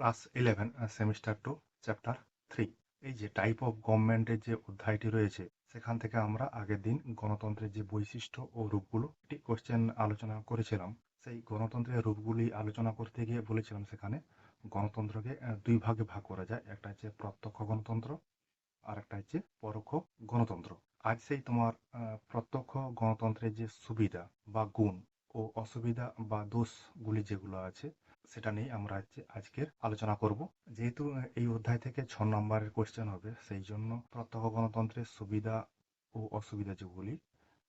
Class eleven semester two chapter three এই যে type of গভর্নমেন্টের যে অধ্যায়টি রয়েছে, সেখান থেকে আমরা আগের দিন গণতন্ত্রের যে বৈশিষ্ট্য ও রূপগুলো, একটি কোশ্চেন আলোচনা করেছিলাম। সেই গণতন্ত্রের রূপগুলি আলোচনা করতে গিয়ে বলেছিলাম সেখানে, গণতন্ত্রকে দুই ভাগে ভাগ করা যায়। একটা হচ্ছে প্রত্যক্ষ গণতন্ত্র, আর একটা হচ্ছে পরোক্ষ গণতন্ত্র। আজ সেই তোমার প্রত্যক্ষ গণতন্ত্রের যে সুবিধা বা গুণ ও অসুবিধা বা দোষগুলি যেগুলো আছে সেটা নিয়ে আমরা আজকের আলোচনা করব। যেহেতু এই অধ্যায় থেকে ছ নম্বরের কোশ্চেন হবে, সেই জন্য প্রত্যক্ষ গণতন্ত্রের সুবিধা ও অসুবিধা যেগুলি,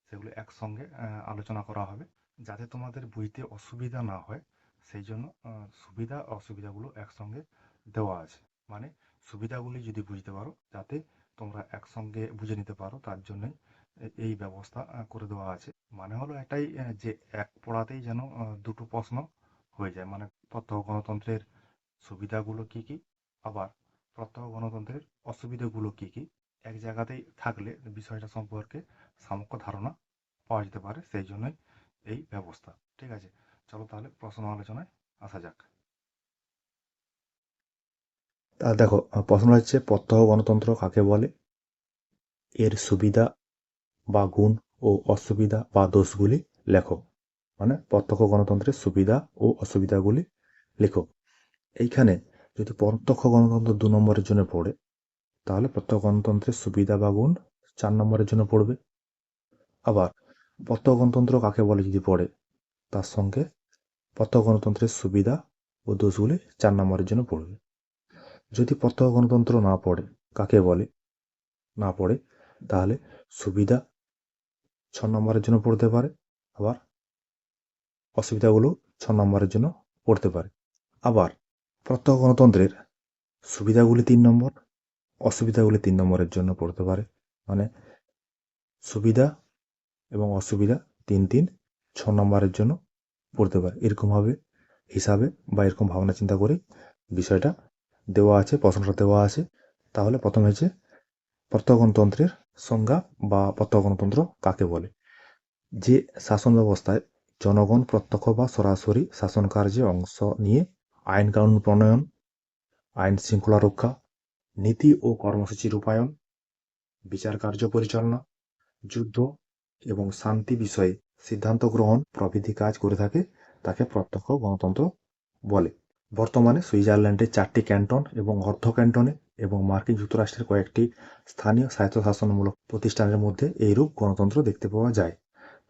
সেগুলো একসঙ্গে আলোচনা করা হবে। যাতে তোমাদের বুঝতে অসুবিধা না হয়, সেই জন্য সুবিধা, অসুবিধাগুলো একসঙ্গে দেওয়া আছে। মানে সুবিধাগুলি যদি বুঝতে পারো, যাতে তোমরা একসঙ্গে বুঝে নিতে পারো, তার জন্যই এই ব্যবস্থা করে দেওয়া আছে। মানে হলো এটাই যে এক পড়াতেই যেন দুটো প্রশ্ন হয়ে যায়। মানে প্রত্যক্ষ গণতন্ত্রের সুবিধাগুলো কি কি? আবার প্রত্যক্ষ গণতন্ত্রের অসুবিধাগুলো কি কি? এক জায়গাতেই থাকলে বিষয়টা সম্পর্কে সামগ্রিক ধারণা পাওয়া যেতে পারে, সেই জন্যই এই ব্যবস্থা। ঠিক আছে, চলো তাহলে প্রশ্ন আলোচনায় আসা যাক। দেখো, প্রশ্ন হচ্ছে প্রত্যক্ষ গণতন্ত্র কাকে বলে? এর সুবিধা বা গুণ ও অসুবিধা বা দোষগুলি লেখো। মানে প্রত্যক্ষ গণতন্ত্রের সুবিধা ও অসুবিধাগুলি লেখো। এইখানে যদি প্রত্যক্ষ গণতন্ত্র দু নম্বরের জন্য পড়ে, তাহলে প্রত্যক্ষ গণতন্ত্রের সুবিধা বা গুণ চার নম্বরের জন্য পড়বে। আবার প্রত্যক্ষ গণতন্ত্র কাকে বলে যদি পড়ে, তার সঙ্গে প্রত্যক্ষ গণতন্ত্রের সুবিধা ও দোষগুলি চার নম্বরের জন্য পড়বে। যদি প্রত্যক্ষ গণতন্ত্র না পড়ে, কাকে বলে? না পড়ে, তাহলে সুবিধা ছ নম্বরের জন্য পড়তে পারে। আবার অসুবিধাগুলো ছ নম্বরের জন্য পড়তে পারে। আবার প্রত্যক্ষ গণতন্ত্রের সুবিধাগুলি তিন নম্বর, অসুবিধাগুলি তিন নম্বরের জন্য পড়তে পারে। মানে সুবিধা এবং অসুবিধা তিন তিন ছ নম্বরের জন্য পড়তে পারে। এরকমভাবে হিসাবে বা এরকম ভাবনা চিন্তা করে বিষয়টা দেওয়া আছে প্রশ্নটা দেওয়া আছে। তাহলে প্রথম হয়েছে প্রত্যক্ষ গণতন্ত্রের সংজ্ঞা বা প্রত্যক্ষ গণতন্ত্র কাকে বলে? যে শাসন ব্যবস্থায় জনগণ প্রত্যক্ষ বা সরাসরি শাসন কার্যে অংশ নিয়ে আইন কানুন প্রণয়ন, আইন শৃঙ্খলা রক্ষা, নীতি ও কর্মসূচি রূপায়ণ, বিচার কার্য পরিচালনা, যুদ্ধ এবং শান্তি বিষয়ে সিদ্ধান্ত গ্রহণ প্রভৃতি কাজ করে থাকে তাকে প্রত্যক্ষ গণতন্ত্র বলে। বর্তমানে সুইজারল্যান্ডের চারটি ক্যান্টন এবং অর্ধ ক্যান্টনে এবং মার্কিন যুক্তরাষ্ট্রের কয়েকটি স্থানীয় স্বায়ত্তশাসনমূলক প্রতিষ্ঠানের মধ্যে এইরূপ গণতন্ত্র দেখতে পাওয়া যায়।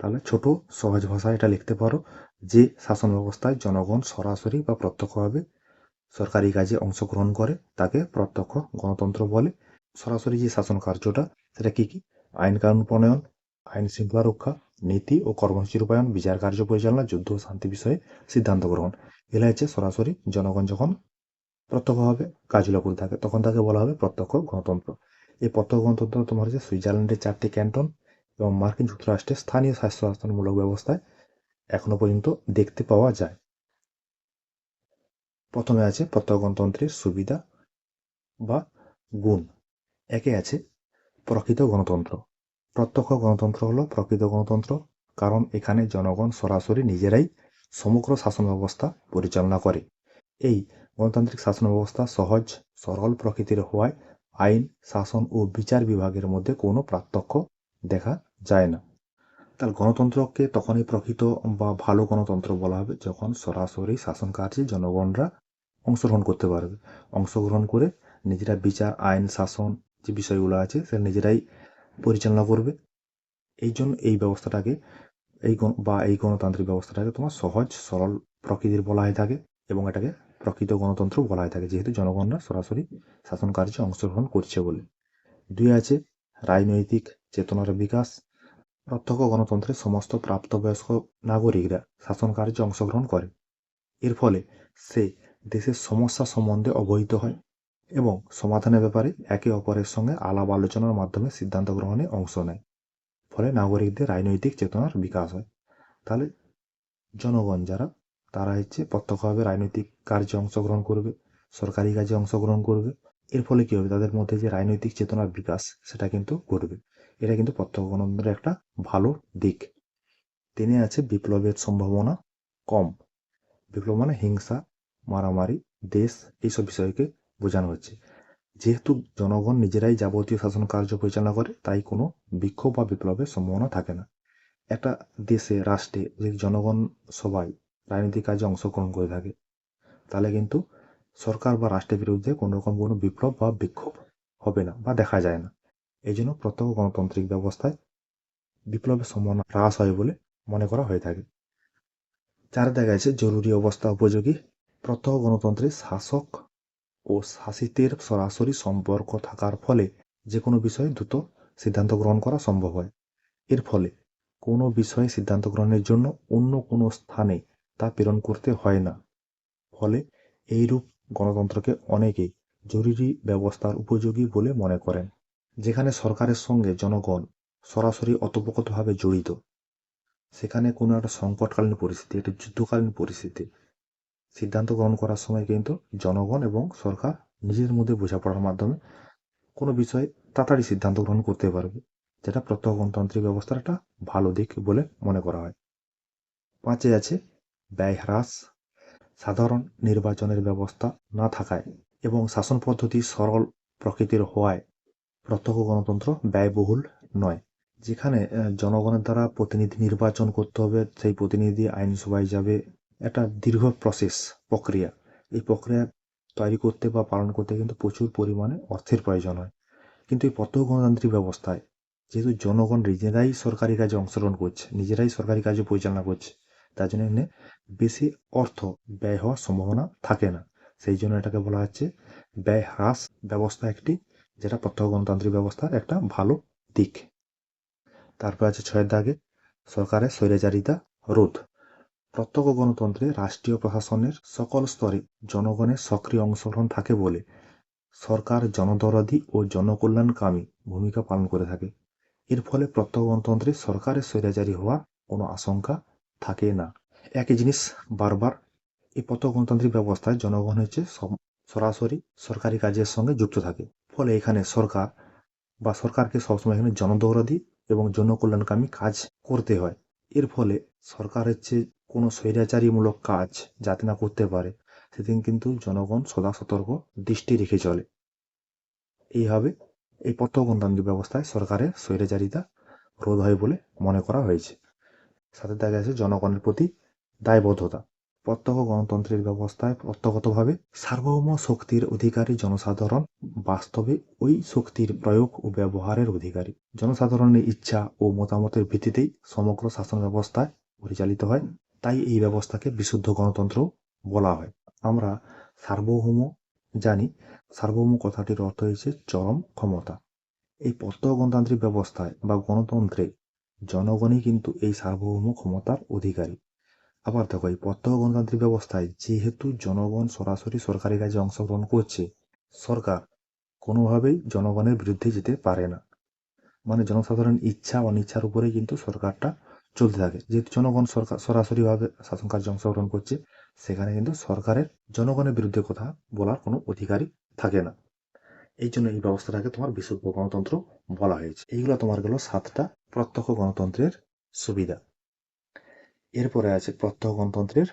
তাহলে ছোট সহজ ভাষায় এটা লিখতে পারো যে শাসন ব্যবস্থায় জনগণ সরাসরি বা প্রত্যক্ষভাবে সরকারি কাজে অংশগ্রহণ করে, তাকে প্রত্যক্ষ গণতন্ত্র বলে। সরাসরি যে শাসন কার্যটা, সেটা কী কী? আইন কানুন প্রণয়ন, আইন শৃঙ্খলা রক্ষা, নীতি ও কর্মসূচি রূপায়ণ, বিচার কার্য পরিচালনা, যুদ্ধ ও শান্তি বিষয়ে সিদ্ধান্ত গ্রহণ। এগুলো হচ্ছে সরাসরি জনগণ যখন প্রত্যক্ষভাবে কাজগুলো করে থাকে, তখন তাকে বলা হবে প্রত্যক্ষ গণতন্ত্র। এই প্রত্যক্ষ গণতন্ত্র তোমার হচ্ছে সুইজারল্যান্ডের চারটি ক্যান্টন এবং মার্কিন যুক্তরাষ্ট্রের স্থানীয় স্বাস্থ্য শাসনমূলক ব্যবস্থায় এখনও পর্যন্ত দেখতে পাওয়া যায়। প্রথমে আছে প্রত্যক্ষ গণতন্ত্রের সুবিধা বা গুণ। একে আছে প্রকৃত গণতন্ত্র। প্রত্যক্ষ গণতন্ত্র হলো প্রকৃত গণতন্ত্র, কারণ এখানে জনগণ সরাসরি নিজেরাই সমগ্র শাসন ব্যবস্থা পরিচালনা করে। এই গণতান্ত্রিক শাসন ব্যবস্থা সহজ, সরল প্রকৃতির হওয়ায় আইন, শাসন ও বিচার বিভাগের মধ্যে কোনো পার্থক্য দেখা যায় না। তাহলে গণতন্ত্রকে তখনই প্রকৃত বা ভালো গণতন্ত্র বলা হবে যখন সরাসরি শাসন কার্যে জনগণরা অংশগ্রহণ করতে পারবে। অংশগ্রহণ করে নিজেরা বিচার, আইন, শাসন যে বিষয়গুলো আছে সেটা নিজেরাই পরিচালনা করবে। এই জন্য এই ব্যবস্থাটাকে এই বা এই গণতান্ত্রিক ব্যবস্থাটাকে তোমার সহজ, সরল প্রকৃতির বলা হয়ে থাকে এবং এটাকে প্রকৃত গণতন্ত্র বলা হয়ে থাকে, যেহেতু জনগণরা সরাসরি শাসন কার্যে অংশগ্রহণ করছে বলে। দুই আছে রাজনৈতিক চেতনার বিকাশ। প্রত্যক্ষ গণতন্ত্রে সমস্ত প্রাপ্তবয়স্ক নাগরিকরা শাসন কার্যে অংশগ্রহণ করে। এর ফলে সে দেশের সমস্যা সম্বন্ধে অবহিত হয় এবং সমাধানের ব্যাপারে একে অপরের সঙ্গে আলাপ আলোচনার মাধ্যমে সিদ্ধান্ত গ্রহণে অংশ নেয়। ফলে নাগরিকদের রাজনৈতিক চেতনার বিকাশ হয়। তাহলে জনগণ যারা, তারা হচ্ছে প্রত্যক্ষভাবে রাজনৈতিক কার্যে অংশগ্রহণ করবে, সরকারি কাজে অংশগ্রহণ করবে। এর ফলে কী হবে? তাদের মধ্যে যে রাজনৈতিক চেতনার বিকাশ, সেটা কিন্তু ঘটবে। এটা কিন্তু প্রত্যক্ষ গণতন্ত্রের একটা ভালো দিক। তিনি আছে বিপ্লবের সম্ভাবনা কম। বিপ্লব মানে হিংসা, মারামারি, দেশ, এইসব বিষয়কে বোঝানো হচ্ছে। যেহেতু জনগণ নিজেরাই যাবতীয় শাসন কার্য পরিচালনা করে, তাই কোনো বিক্ষোভ বা বিপ্লবের সম্ভাবনা থাকে না। একটা দেশে, রাষ্ট্রে যদি জনগণ সবাই রাজনৈতিক কাজে অংশগ্রহণ করে থাকে, তাহলে কিন্তু সরকার বা রাষ্ট্রের বিরুদ্ধে কোনো রকম কোনো বিপ্লব বা বিক্ষোভ হবে না বা দেখা যায় না। এই জন্য প্রত্যক্ষ গণতান্ত্রিক ব্যবস্থায় বিপ্লবের সম্ভাবনা হ্রাস হয় বলে মনে করা হয়ে থাকে। চার দেখা যাচ্ছে জরুরি অবস্থা উপযোগী। প্রত্যক্ষ গণতন্ত্রে শাসক ও শাসিতের সরাসরি সম্পর্ক থাকার ফলে যে কোনো বিষয়ে দ্রুত সিদ্ধান্ত গ্রহণ করা সম্ভব হয়। এর ফলে কোনো বিষয়ে সিদ্ধান্ত গ্রহণের জন্য অন্য কোনো স্থানে তা প্রেরণ করতে হয় না। ফলে এইরূপ গণতন্ত্রকে অনেকেই জরুরি ব্যবস্থার উপযোগী বলে মনে করেন। যেখানে সরকারের সঙ্গে জনগণ সরাসরি অতপ্রকতভাবে জড়িত। সেখানে কোনো একটা সংকটকালীন পরিস্থিতি, একটা যুদ্ধকালীন পরিস্থিতি সিদ্ধান্ত গ্রহণ করার সময় কিন্তু জনগণ এবং সরকার নিজের মধ্যে বোঝাপড়ার মাধ্যমে কোনো বিষয়ে তাড়াতাড়ি সিদ্ধান্ত গ্রহণ করতে পারবে, যেটা প্রত্যক্ষ গণতান্ত্রিক ব্যবস্থার একটা ভালো দিক বলে মনে করা হয়। পাঁচে আছে ব্যয় হ্রাস, সাধারণ নির্বাচনের ব্যবস্থা না থাকায় এবং শাসন পদ্ধতি সরল প্রকৃতির হওয়ায় প্রত্যক্ষ গণতন্ত্র ব্যয়বহুল নয়। যেখানে জনগণের দ্বারা প্রতিনিধি নির্বাচন করতে হবে, সেই প্রতিনিধি আইনসভায় যাবে একটা দীর্ঘ প্রসেস প্রক্রিয়া। এই প্রক্রিয়া তৈরি করতে বা পালন করতে কিন্তু প্রচুর পরিমাণে অর্থের প্রয়োজন হয়। কিন্তু এই প্রত্যক্ষ গণতান্ত্রিক ব্যবস্থায় যেহেতু জনগণ নিজেরাই সরকারি কাজে অংশগ্রহণ করছে, নিজেরাই সরকারি কাজে পরিচালনা করছে, তার জন্য এখানে বেশি অর্থ ব্যয় হওয়ার সম্ভাবনা থাকে না। সেই জন্য এটাকে বলা হচ্ছে ব্যয় হ্রাস ব্যবস্থা একটি যেটা প্রত্যক্ষ গণতান্ত্রিক ব্যবস্থার একটা ভালো দিক। তারপর আছে ছয়ের দাগে সরকারের স্বৈরাচারিতা রোধ। প্রত্যক্ষ গণতন্ত্রে রাষ্ট্রীয় প্রশাসনের সকল স্তরে জনগণের সক্রিয় অংশগ্রহণ থাকে বলে সরকার জনদরদি ও জনকল্যাণকামী ভূমিকা পালন করে থাকে। এর ফলে প্রত্যক্ষ গণতন্ত্রে সরকারের স্বৈরাচারী হওয়ার কোনো আশঙ্কা থাকে না। একই জিনিস বারবার, এই প্রত্যক্ষ গণতান্ত্রিক ব্যবস্থায় জনগণ হচ্ছে সরাসরি সরকারি কাজের সঙ্গে যুক্ত থাকে। ফলে এখানে সরকার বা সরকারকে সবসময় এখানে জনদৌরাদি এবং জনকল্যাণকামী কাজ করতে হয়। এর ফলে সরকার হচ্ছে কোনো স্বৈরাচারীমূলক কাজ যাতে না করতে পারে, সেদিন কিন্তু জনগণ সদা সতর্ক দৃষ্টি রেখে চলে। এইভাবে এই প্রত্যক্ষ গণতান্ত্রিক ব্যবস্থায় সরকারের স্বৈরাচারিতা রোধ হয় বলে মনে করা হয়েছে। সাথে দেখা গেছে জনগণের প্রতি দায়বদ্ধতা। প্রত্যক্ষ গণতন্ত্রের ব্যবস্থায় প্রত্যক্ষতভাবে সার্বভৌম শক্তির অধিকারী জনসাধারণ বাস্তবে ওই শক্তির প্রয়োগ ও ব্যবহারের অধিকারী। জনসাধারণের ইচ্ছা ও মতামতের ভিত্তিতেই সমগ্র শাসন ব্যবস্থায় পরিচালিত হয়। তাই এই ব্যবস্থাকে বিশুদ্ধ গণতন্ত্র বলা হয়। আমরা সার্বভৌম জানি, সার্বভৌম কথাটির অর্থ হয়েছে চরম ক্ষমতা। এই প্রত্যক্ষ গণতান্ত্রিক ব্যবস্থায় বা গণতন্ত্রে জনগণই কিন্তু এই সার্বভৌম ক্ষমতার অধিকারী। আবার দেখো, এই প্রত্যক্ষ গণতান্ত্রিক ব্যবস্থায় যেহেতু জনগণ সরাসরি সরকারি কাজে অংশগ্রহণ করছে, সরকার কোনোভাবেই জনগণের বিরুদ্ধে যেতে পারে না। মানে জনসাধারণ ইচ্ছা, অনিচ্ছার উপরে কিন্তু সরকারটা চলতে থাকে। যেহেতু জনগণ সরকার সরাসরিভাবে শাসন কার্যে অংশগ্রহণ করছে, সেখানে কিন্তু সরকারের জনগণের বিরুদ্ধে কথা বলার কোনো অধিকারই থাকে না। এই জন্য এই ব্যবস্থাটাকে তোমার বিশুদ্ধ গণতন্ত্র বলা হয়েছে। এইগুলো তোমার গেল সাতটা প্রত্যক্ষ গণতন্ত্রের সুবিধা। এরপরে আছে প্রত্যক্ষ গণতন্ত্রের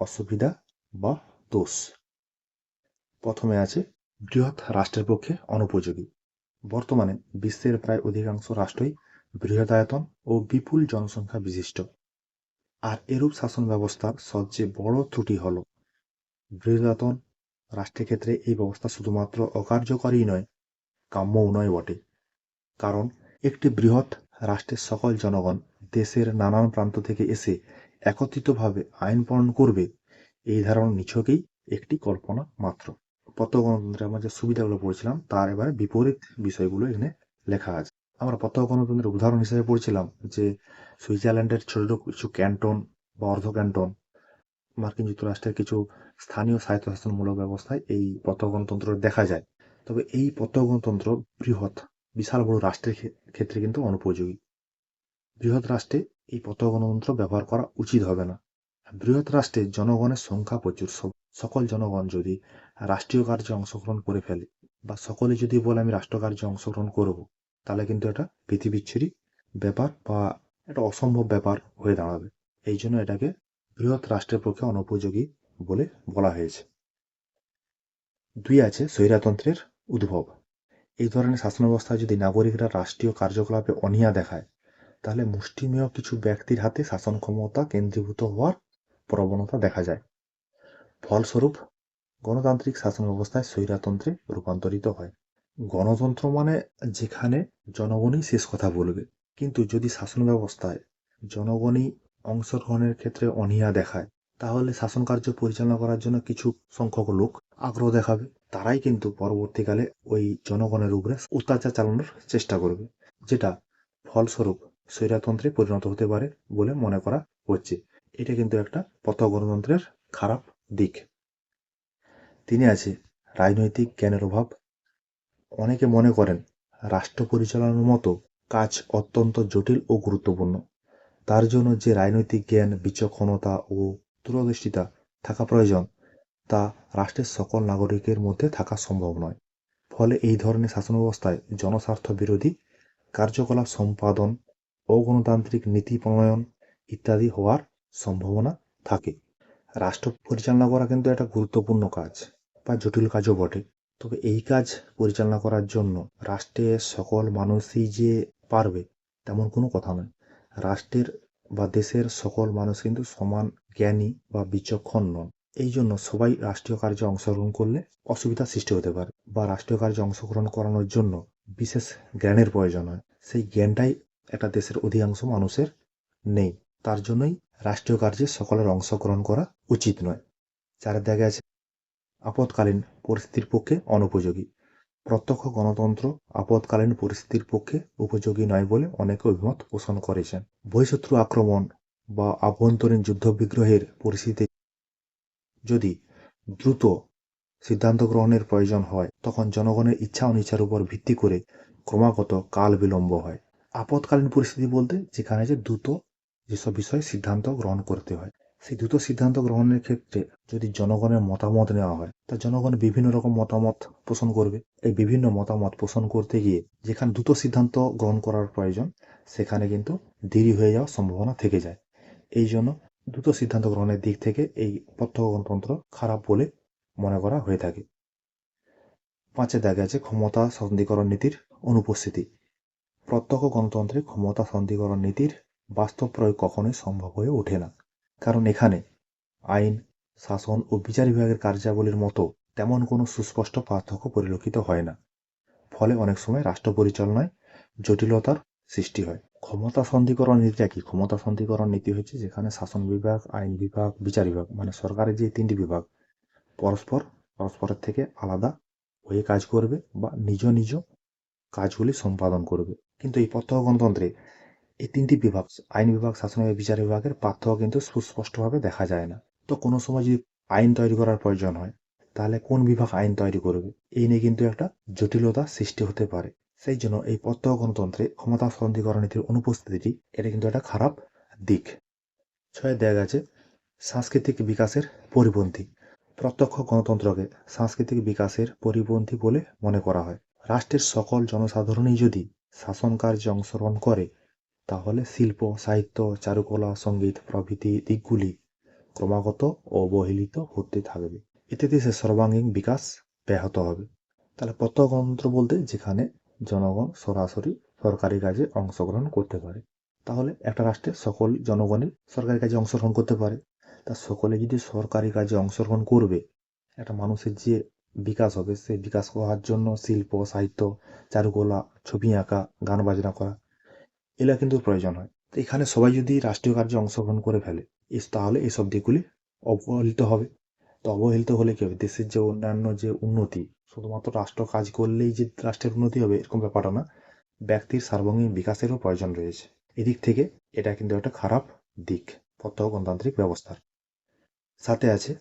অসুবিধা বা দোষ। প্রথমে আছে বৃহৎ রাষ্ট্রের পক্ষে অনুপযোগী। বর্তমানে বিশ্বের প্রায় অধিকাংশ রাষ্ট্রই বৃহদায়তন ও বিপুল জনসংখ্যা বিশিষ্ট। আর এরূপ শাসন ব্যবস্থার সবচেয়ে বড় ত্রুটি হল, বৃহদায়তন রাষ্ট্রের ক্ষেত্রে এই ব্যবস্থা শুধুমাত্র অকার্যকরী নয়, কাম্যও নয় বটে। কারণ একটি বৃহৎ রাষ্ট্রের সকল জনগণ দেশের নানান প্রান্ত থেকে এসে একত্রিতভাবে আইন প্রণয়ন করবে, এই ধারণা নিছকেই একটি কল্পনা মাত্র। প্রত্যক্ষ গণতন্ত্রের আমরা যে সুবিধাগুলো পড়েছিলাম, তার এবারে বিপরীত বিষয়গুলো এখানে লেখা আছে। আমরা প্রত্যক্ষ গণতন্ত্রের উদাহরণ হিসেবে পড়েছিলাম যে, সুইজারল্যান্ডের ছোট কিছু ক্যান্টন বা অর্ধ ক্যান্টন, মার্কিন যুক্তরাষ্ট্রের কিছু স্থানীয় স্বায়ত্তশাসনমূলক ব্যবস্থায় এই প্রত্যক্ষ গণতন্ত্র দেখা যায়। তবে এই প্রত্যক্ষ গণতন্ত্র বৃহৎ, বিশাল বড় রাষ্ট্রের ক্ষে- ক্ষেত্রে কিন্তু অনুপযোগী। বৃহৎ রাষ্ট্রে এই প্রত্যক্ষ গণতন্ত্র ব্যবহার করা উচিত হবে না। বৃহৎ রাষ্ট্রে জনগণের সংখ্যা প্রচুর। সকল জনগণ যদি রাষ্ট্রীয় কার্যে অংশগ্রহণ করে ফেলে বা সকলে যদি বলে, আমি রাষ্ট্র কার্যে অংশগ্রহণ করব তাহলে কিন্তু এটা পৃথিবীচ্ছুরি ব্যাপার বা এটা অসম্ভব ব্যাপার হয়ে দাঁড়াবে। এই জন্য এটাকে বৃহৎ রাষ্ট্রের পক্ষে অনুপযোগী বলে বলা হয়েছে। দুই আছে স্বৈরতন্ত্রের উদ্ভব। এই ধরনের শাসন ব্যবস্থায় যদি নাগরিকরা রাষ্ট্রীয় কার্যকলাপে অনীহা দেখায় তাহলে মুষ্টিমেয় কিছু ব্যক্তির হাতে শাসন ক্ষমতা কেন্দ্রীভূত হওয়ার প্রবণতা দেখা যায়। ফলস্বরূপ, গণতান্ত্রিক শাসন ব্যবস্থায় স্বৈরাতন্ত্রে রূপান্তরিত হয়। গণতন্ত্র মানে যেখানে জনগণই শেষ কথা বলবে। কিন্তু যদি শাসন ব্যবস্থায় জনগণই অংশগ্রহণের ক্ষেত্রে অনীহা দেখায়, তাহলে শাসন কার্য পরিচালনা করার জন্য কিছু সংখ্যক লোক আগ্রহ দেখাবে। তারাই কিন্তু পরবর্তীকালে ওই জনগণের উপরে অত্যাচার চালানোর চেষ্টা করবে, যেটা ফলস্বরূপ স্বৈরতন্ত্রে পরিণত হতে পারে বলে মনে করা হচ্ছে। এটা কিন্তু একটা পথ গণতন্ত্রের খারাপ দিক। তিনি আছে, রাজনৈতিক জ্ঞানের অভাব। অনেকে মনে করেন, রাষ্ট্র পরিচালনার মতো কাজ অত্যন্ত জটিল ও গুরুত্বপূর্ণ। তার জন্য যে রাজনৈতিক জ্ঞান, বিচক্ষণতা ও দূরদৃষ্টিতা থাকা প্রয়োজন, তা রাষ্ট্রের সকল নাগরিকের মধ্যে থাকা সম্ভব নয়। ফলে এই ধরনের শাসন ব্যবস্থায় জনস্বার্থ বিরোধী কার্যকলাপ সম্পাদন অগণতান্ত্রিক নীতি প্রণয়ন ইত্যাদি হওয়ার সম্ভাবনা থাকে। রাষ্ট্র পরিচালনা করা কিন্তু একটা গুরুত্বপূর্ণ কাজ বা জটিল কাজও বটে। তবে এই কাজ পরিচালনা করার জন্য রাষ্ট্রের সকল মানুষই যে পারবে তেমন কোনো কথা নয়। রাষ্ট্রের বা দেশের সকল মানুষ কিন্তু সমান জ্ঞানী বা বিচক্ষণ নন। এই জন্য সবাই রাষ্ট্রীয় কার্যে অংশগ্রহণ করলে অসুবিধার সৃষ্টি হতে পারে বা রাষ্ট্রীয় কার্যে অংশগ্রহণ করানোর জন্য বিশেষ জ্ঞানের প্রয়োজন হয়। সেই জ্ঞানটাই একটা দেশের অধিকাংশ মানুষের নেই। তার জন্যই রাষ্ট্রীয় কার্যে সকলের অংশগ্রহণ করা উচিত নয়। যারা দেখা গেছে আপৎকালীন পরিস্থিতির পক্ষে অনুপযোগী, প্রত্যক্ষ গণতন্ত্র আপৎকালীন পরিস্থিতির পক্ষে উপযোগী নয় বলে অনেকে অভিমত পোষণ করেছেন। বহিঃশত্রু আক্রমণ বা আভ্যন্তরীণ যুদ্ধবিগ্রহের পরিস্থিতি যদি দ্রুত সিদ্ধান্ত গ্রহণের প্রয়োজন হয়, তখন জনগণের ইচ্ছা অনিচ্ছার উপর ভিত্তি করে ক্রমাগত কাল বিলম্ব হয়। আপৎকালীন পরিস্থিতি বলতে যেখানে যে দ্রুত যেসব বিষয়ে সিদ্ধান্ত গ্রহণ করতে হয়, সেই দ্রুত সিদ্ধান্ত গ্রহণের ক্ষেত্রে যদি জনগণের মতামত নেওয়া হয়, তা জনগণ বিভিন্ন রকম মতামত পোষণ করবে। এই বিভিন্ন মতামত পোষণ করতে গিয়ে যেখানে দ্রুত সিদ্ধান্ত গ্রহণ করার প্রয়োজন, সেখানে কিন্তু দেরি হয়ে যাওয়ার সম্ভাবনা থেকে যায়। এই জন্য দ্রুত সিদ্ধান্ত গ্রহণের দিক থেকে এই প্রত্যক্ষ গণতন্ত্র খারাপ বলে মনে করা হয়ে থাকে। পাঁচে দেখা আছে ক্ষমতা সন্ধিকরণ নীতির অনুপস্থিতি। প্রত্যক্ষ গণতন্ত্রে ক্ষমতা সন্ধিকরণ নীতির বাস্তব প্রয়োগ কখনোই সম্ভব হয়ে ওঠে না। কারণ এখানে আইন, শাসন ও বিচার বিভাগের কার্যাবলীর মতো তেমন কোনো সুস্পষ্ট পার্থক্য পরিলক্ষিত হয় না। ফলে অনেক সময় রাষ্ট্র পরিচালনায় জটিলতার সৃষ্টি হয়। ক্ষমতা সন্ধিকরণ নীতিটা কি ক্ষমতা সন্ধিকরণ নীতি হচ্ছে যেখানে শাসন বিভাগ, আইন বিভাগ, বিচার বিভাগ মানে সরকারের যে তিনটি বিভাগ, পরস্পর, পরস্পরের থেকে আলাদা হয়ে কাজ করবে বা নিজ নিজ কাজগুলি সম্পাদন করবে। কিন্তু এই প্রত্যক্ষ গণতন্ত্রে এই তিনটি বিভাগ, আইন বিভাগ, শাসন বিভাগ, বিচার বিভাগের পার্থক্য কিন্তু সুস্পষ্টভাবে দেখা যায় না। তো কোনো সময় যদি আইন তৈরি করার প্রয়োজন হয়, তাহলে কোন বিভাগ আইন তৈরি করবে? এই নিয়ে কিন্তু একটা জটিলতা সৃষ্টি হতে পারে। সেই জন্য এই প্রত্যক্ষ গণতন্ত্রে ক্ষমতা সন্ধিকরণ নীতির অনুপস্থিতি এটা কিন্তু একটা খারাপ দিক। ছয় দেখা গেছে সাংস্কৃতিক বিকাশের পরিপন্থী। প্রত্যক্ষ গণতন্ত্রকে সাংস্কৃতিক বিকাশের পরিপন্থী বলে মনে করা হয়। রাষ্ট্রের সকল জনসাধারণই যদি শাসন কার্যে অংশগ্রহণ করে, তাহলে শিল্প, সাহিত্য, চারুকলা, সংগীত প্রভৃতি দিকগুলি ক্রমাগত অবহেলিত হতে থাকবে। এতে দেশের সর্বাঙ্গীন বিকাশ ব্যাহত হবে। তাহলে প্রত্যক্ষ গণতন্ত্র বলতে যেখানে জনগণ সরাসরি সরকারি কাজে অংশগ্রহণ করতে পারে, তাহলে একটা রাষ্ট্রের সকল জনগণই সরকারি কাজে অংশগ্রহণ করতে পারে। তা সকলে যদি সরকারি কাজে অংশগ্রহণ করবে, একটা মানুষের যে বিকাশ হবে। সেই বিকাশ হওয়ার জন্য শিল্প, সাহিত্য, চারুকলা, ছবি আঁকা, গান বাজনা করা, এগুলা কিন্তু প্রয়োজন হয়। তো এখানে সবাই যদি রাষ্ট্রীয় কার্যে অংশগ্রহণ করে ফেলে তাহলে এইসব দিকগুলি অবহেলিত হবে। তো অবহেলিত হলে কি হবে? দেশের যে অন্যান্য যে উন্নতি, শুধুমাত্র রাষ্ট্র কাজ করলেই যে রাষ্ট্রের উন্নতি হবে, এরকম ব্যাপারটা না। ব্যক্তির সার্বঙ্গীন বিকাশেরও প্রয়োজন রয়েছে। এদিক থেকে এটা কিন্তু একটা খারাপ দিক প্রত্যক্ষ গণতান্ত্রিক ব্যবস্থার। সাথে আছে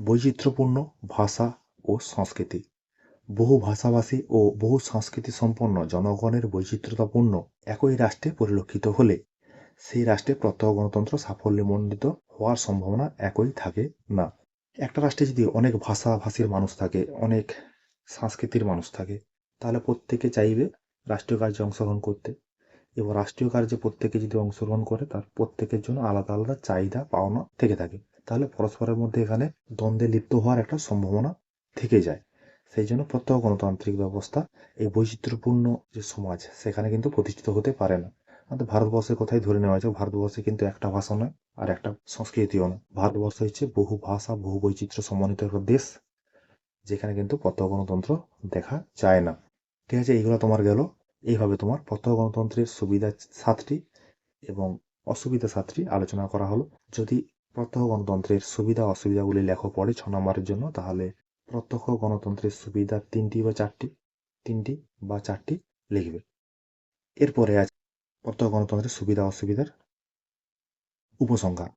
বৈচিত্র্যপূর্ণ ভাষা ও সংস্কৃতি। বহু ভাষাভাষী ও বহু সংস্কৃতি সম্পন্ন জনগণের বৈচিত্র্যতাপূর্ণ একই রাষ্ট্রে পরিলক্ষিত হলে সেই রাষ্ট্রে প্রত্যক্ষ গণতন্ত্র সাফল্যমণ্ডিত হওয়ার সম্ভাবনা একই থাকে না। একটা রাষ্ট্রে যদি অনেক ভাষাভাষীর মানুষ থাকে, অনেক সংস্কৃতির মানুষ থাকে, তাহলে প্রত্যেকে চাইবে রাষ্ট্রীয় কার্যে অংশগ্রহণ করতে। এবং রাষ্ট্রীয় কার্যে প্রত্যেকে যদি অংশগ্রহণ করে, তার প্রত্যেকের জন্য আলাদা আলাদা চাহিদা, পাওনা থেকে থাকে। তাহলে পরস্পরের মধ্যে এখানে দ্বন্দ্বে লিপ্ত হওয়ার একটা সম্ভাবনা থেকে যায়। সেই জন্য প্রত্যহ গণতান্ত্রিক ব্যবস্থা এই বৈচিত্র্যপূর্ণ যে সমাজ, সেখানে কিন্তু প্রতিষ্ঠিত হতে পারে না। আমাদের ভারতবর্ষের কথাই ধরে নেওয়া যায় ভারতবর্ষে কিন্তু একটা ভাষা নয় আর একটা সংস্কৃতিও নয়। ভারতবর্ষ হচ্ছে বহু ভাষা, বহু বৈচিত্র্য সমন্বিত একটা দেশ, যেখানে কিন্তু প্রত্যহ গণতন্ত্র দেখা যায় না। ঠিক আছে, এইগুলো তোমার গেল। এইভাবে তোমার প্রত্যহ গণতন্ত্রের সুবিধা সাতটি এবং অসুবিধা সাতটি আলোচনা করা হলো। যদি প্রত্যহ গণতন্ত্রের সুবিধা অসুবিধাগুলি লেখো পড়ে ছ নম্বরের জন্য, তাহলে প্রত্যক্ষ গণতন্ত্রের সুবিধা তিনটি বা চারটি, তিনটি বা চারটি লিখবে। এরপরে আছে প্রত্যক্ষ গণতন্ত্রের সুবিধা অসুবিধার উপসংখ্যা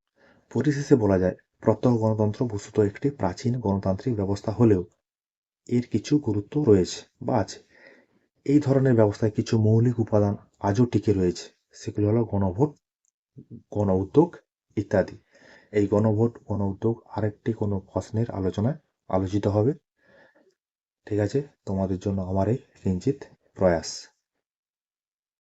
পরিশেষে বলা যায়, প্রত্যক্ষ গণতন্ত্র বস্তুত একটি প্রাচীন গণতান্ত্রিক ব্যবস্থা হলেও এর কিছু গুরুত্ব রয়েছে বা আছে। এই ধরনের ব্যবস্থায় কিছু মৌলিক উপাদান আজও টিকে রয়েছে, সেগুলো হলো গণভোট গণ উদ্যোগ ইত্যাদি। এই গণভোট গণ উদ্যোগ আরেকটি কোনো প্রশ্নের আলোচনায় আলোচিত হবে। ঠিক আছে? তোমাদের জন্য আমার এই কিঞ্চিত প্রয়াস।